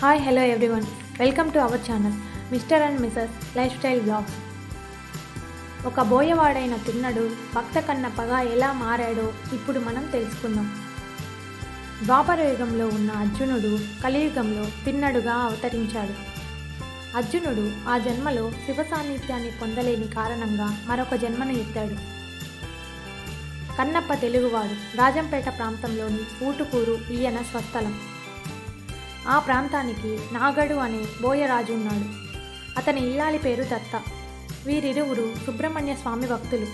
Hi hello everyone welcome to our channel Mr and Mrs life style blogs ఒక బోయవాడైన తిన్నడు భక్త కన్నప్పగా ఎలా మారాడో ఇప్పుడు మనం తెలుసుకుందాం. ద్వాపర యుగంలో ఉన్న అర్జునుడు కలియుగంలో తిన్నడుగా అవతరించాడు. అర్జునుడు ఆ జన్మలో శివ సాన్నిధ్యాన్ని పొందలేని కారణంగా మరొక జన్మను ఎత్తాడు. కన్నప్ప తెలుగువాడు రాజంపేట ప్రాంతంలోని ఊటుకూరు ఈయన స్వస్థలం. ఆ ప్రాంతానికి నాగడు అనే బోయరాజు ఉన్నాడు. అతని ఇల్లాలి పేరు దత్త. వీరిరువురు సుబ్రహ్మణ్య స్వామి భక్తులు.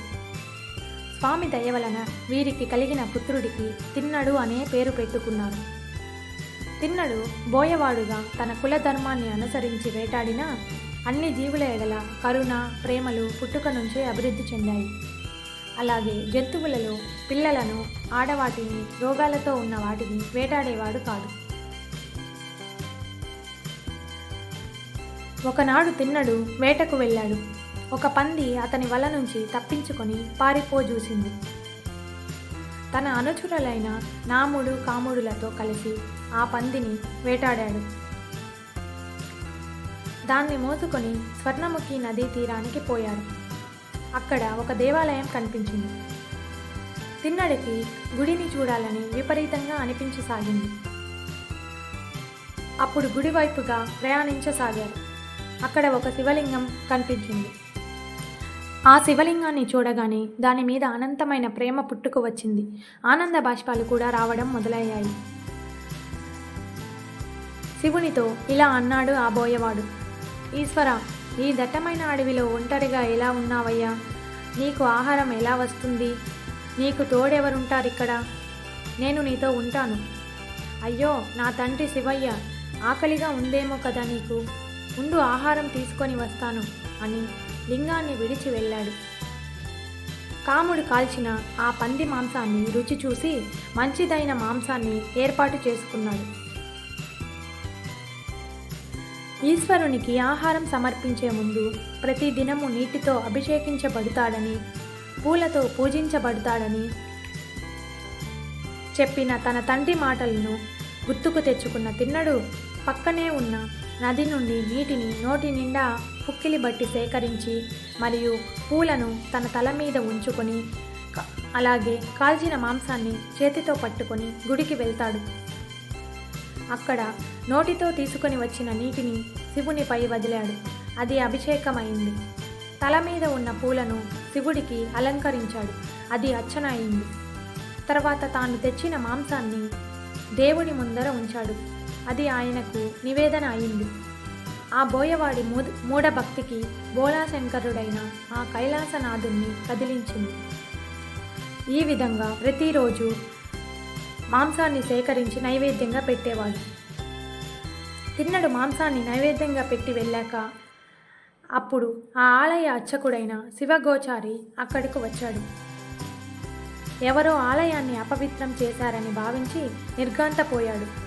స్వామి దయ వలన వీరికి కలిగిన పుత్రుడికి తిన్నడు అనే పేరు పెట్టుకున్నారు. తిన్నడు బోయవాడుగా తన కుల ధర్మాన్ని అనుసరించి వేటాడినా అన్ని జీవుల ఎడల కరుణ ప్రేమలు పుట్టుక నుంచే అభివృద్ధి చెందాయి. అలాగే జంతువులలో పిల్లలను ఆడవాటిని రోగాలతో ఉన్న వాటిని వేటాడేవాడు కాదు ఒకనాడు తిన్నడు వేటకు వెళ్ళాడు. ఒక పంది అతని వల నుంచి తప్పించుకొని పారిపోజూసింది. తన అనుచరులైన నాముడు కాముడులతో కలిసి ఆ పందిని వేటాడాడు. దాన్ని మోసుకొని స్వర్ణముఖి నదీ తీరానికి పోయాడు. అక్కడ ఒక దేవాలయం కనిపించింది. తిన్నడికి గుడిని చూడాలని విపరీతంగా అనిపించసాగింది. అప్పుడు గుడి వైపుగా ప్రయాణించసాగారు. అక్కడ ఒక శివలింగం కనిపించింది. ఆ శివలింగాన్ని చూడగానే దాని మీద అనంతమైన ప్రేమ పుట్టుకు వచ్చింది. ఆనంద బాష్పాలు కూడా రావడం మొదలయ్యాయి. శివునితో ఇలా అన్నాడు ఆ బోయవాడు ఈశ్వర ఈ దట్టమైన అడవిలో ఒంటరిగా ఎలా ఉన్నావయ్యా? నీకు ఆహారం ఎలా వస్తుంది? నీకు తోడెవరుంటారిక్కడ నేను నీతో ఉంటాను. అయ్యో నా తండ్రి శివయ్య ఆకలిగా ఉందేమో కదా నీకు? ఉండు ఆహారం తీసుకొని వస్తాను అని లింగాన్ని విడిచి వెళ్ళాడు. కాముడు కాల్చిన ఆ పంది మాంసాన్ని రుచి చూసి మంచిదైన మాంసాన్ని ఏర్పాటు చేసుకున్నాడు. ఈశ్వరునికి ఆహారం సమర్పించే ముందు ప్రతి దినము నీటితో అభిషేకించబడతాడని పూలతో పూజించబడతాడని చెప్పిన తన తండ్రి మాటలను గుర్తుకు తెచ్చుకున్న తిన్నడు పక్కనే ఉన్న నది నుండి నీటిని నోటి నిండా పుక్కిలి బట్టి సేకరించి మరియు పూలను తన తల మీద ఉంచుకొని అలాగే కాల్చిన మాంసాన్ని చేతితో పట్టుకొని గుడికి వెళ్తాడు. అక్కడ నోటితో తీసుకొని వచ్చిన నీటిని శివునిపై వదిలాడు. అది అభిషేకమైంది. తల మీద ఉన్న పూలను శివుడికి అలంకరించాడు. అది అర్చన అయింది తర్వాత తాను తెచ్చిన మాంసాన్ని దేవుడి ముందర ఉంచాడు. అది ఆయనకు నివేదన అయింది. ఆ బోయవాడి మూడ్ మూఢభక్తికి బోళాశంకరుడైన ఆ కైలాసనాథుణ్ణి కదిలించింది. ఈ విధంగా ప్రతిరోజు మాంసాన్ని సేకరించి నైవేద్యంగా పెట్టేవాడు. తిన్నడు మాంసాన్ని నైవేద్యంగా పెట్టి వెళ్ళాక అప్పుడు ఆ ఆలయ అర్చకుడైన శివగోచారి అక్కడికి వచ్చాడు. ఎవరో ఆలయాన్ని అపవిత్రం చేశారని భావించి నిర్ఘాంతపోయాడు.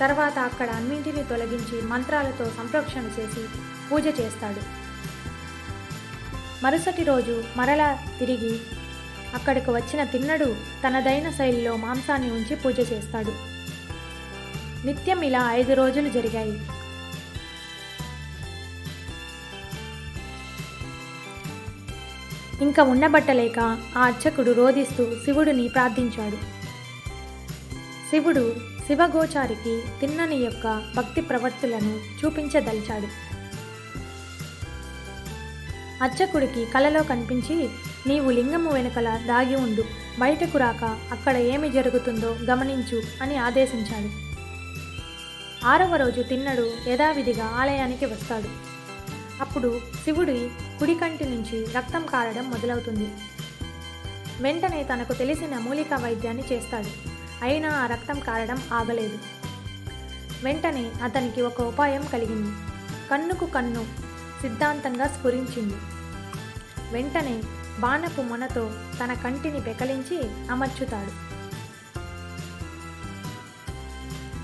తర్వాత అక్కడ అన్నింటినీ తొలగించి మంత్రాలతో సంప్రోక్షణ చేసి పూజ చేస్తాడు. మరుసటి రోజు మరలా తిరిగి అక్కడికి వచ్చిన తిన్నడు తనదైన శైలిలో మాంసాన్ని ఉంచి పూజ చేస్తాడు. నిత్యం ఇలా ఐదు రోజులు జరిగాయి. ఇంకా ఉండబట్టలేక ఆ అర్చకుడు రోధిస్తూ శివుడిని ప్రార్థించాడు. శివుడు శివగోచారికి తిన్నని యొక్క భక్తి ప్రవర్తులను చూపించదలిచాడు. అర్చకుడికి కలలో కనిపించి నీవు లింగము వెనుకల దాగి ఉండు బయటకు రాక అక్కడ ఏమి జరుగుతుందో గమనించు అని ఆదేశించాడు. ఆరవ రోజు తిన్నడు యథావిధిగా ఆలయానికి వస్తాడు. అప్పుడు శివుడి కుడికంటి నుంచి రక్తం కారడం మొదలవుతుంది. వెంటనే తనకు తెలిసిన మూలికా వైద్యాన్ని చేస్తాడు. అయినా ఆ రక్తం కారడం ఆగలేదు. వెంటనే అతనికి ఒక ఉపాయం కలిగింది. కన్నుకు కన్ను సిద్ధాంతంగా స్ఫురించింది. వెంటనే బాణపు మొనతో తన కంటిని పెకలించి అమర్చుతాడు.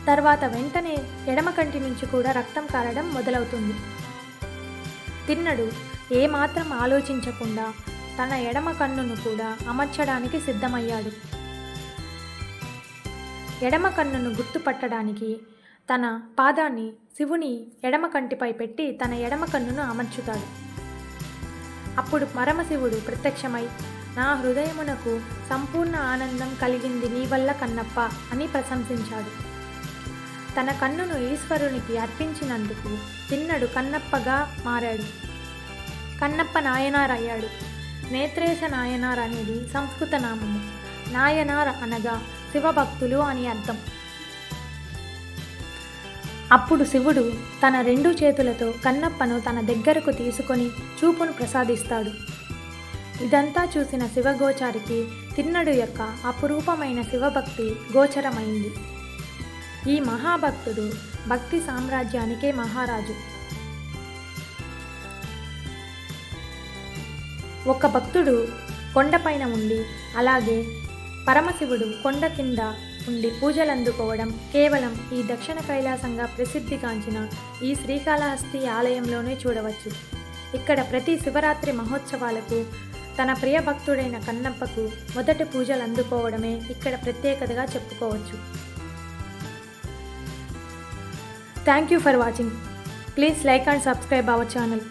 తర్వాత వెంటనే ఎడమ కంటి నుంచి కూడా రక్తం కారడం మొదలవుతుంది. తిన్నడు ఏమాత్రం ఆలోచించకుండా తన ఎడమ కన్నును కూడా అమర్చడానికి సిద్ధమయ్యాడు. ఎడమ కన్నును గుర్తుపట్టడానికి తన పాదాన్ని శివుని ఎడమ కంటిపై పెట్టి తన ఎడమ కన్నును అమర్చుతాడు. అప్పుడు పరమశివుడు ప్రత్యక్షమై నా హృదయమునకు సంపూర్ణ ఆనందం కలిగింది నీ వల్ల కన్నప్ప అని ప్రశంసించాడు. తన కన్నును ఈశ్వరునికి అర్పించినందుకు తిన్నడు కన్నప్పగా మారాడు. కన్నప్ప నాయనార్ అయ్యాడు నేత్రేశ నాయనార్ అనేది సంస్కృత నామము. నాయనార్ అనగా శివభక్తులు అని అర్థం. అప్పుడు శివుడు తన రెండు చేతులతో కన్నప్పను తన దగ్గరకు తీసుకొని చూపును ప్రసాదిస్తాడు. ఇదంతా చూసిన శివగోచారికి తిన్నడు యొక్క అపురూపమైన శివభక్తి గోచరమైంది. ఈ మహాభక్తుడు భక్తి సామ్రాజ్యానికే మహారాజు. ఒక భక్తుడు కొండపైన ఉండి అలాగే పరమశివుడు కొండ కింద ఉండి పూజలు అందుకోవడం కేవలం ఈ దక్షిణ కైలాసంగా ప్రసిద్ధిగాంచిన ఈ శ్రీకాళహస్తి ఆలయంలోనే చూడవచ్చు. ఇక్కడ ప్రతి శివరాత్రి మహోత్సవాలకు తన ప్రియ భక్తుడైన కన్నప్పకు మొదటి పూజలు అందుకోవడమే ఇక్కడ ప్రత్యేకతగా చెప్పుకోవచ్చు. Thank you for watching please like and subscribe our channel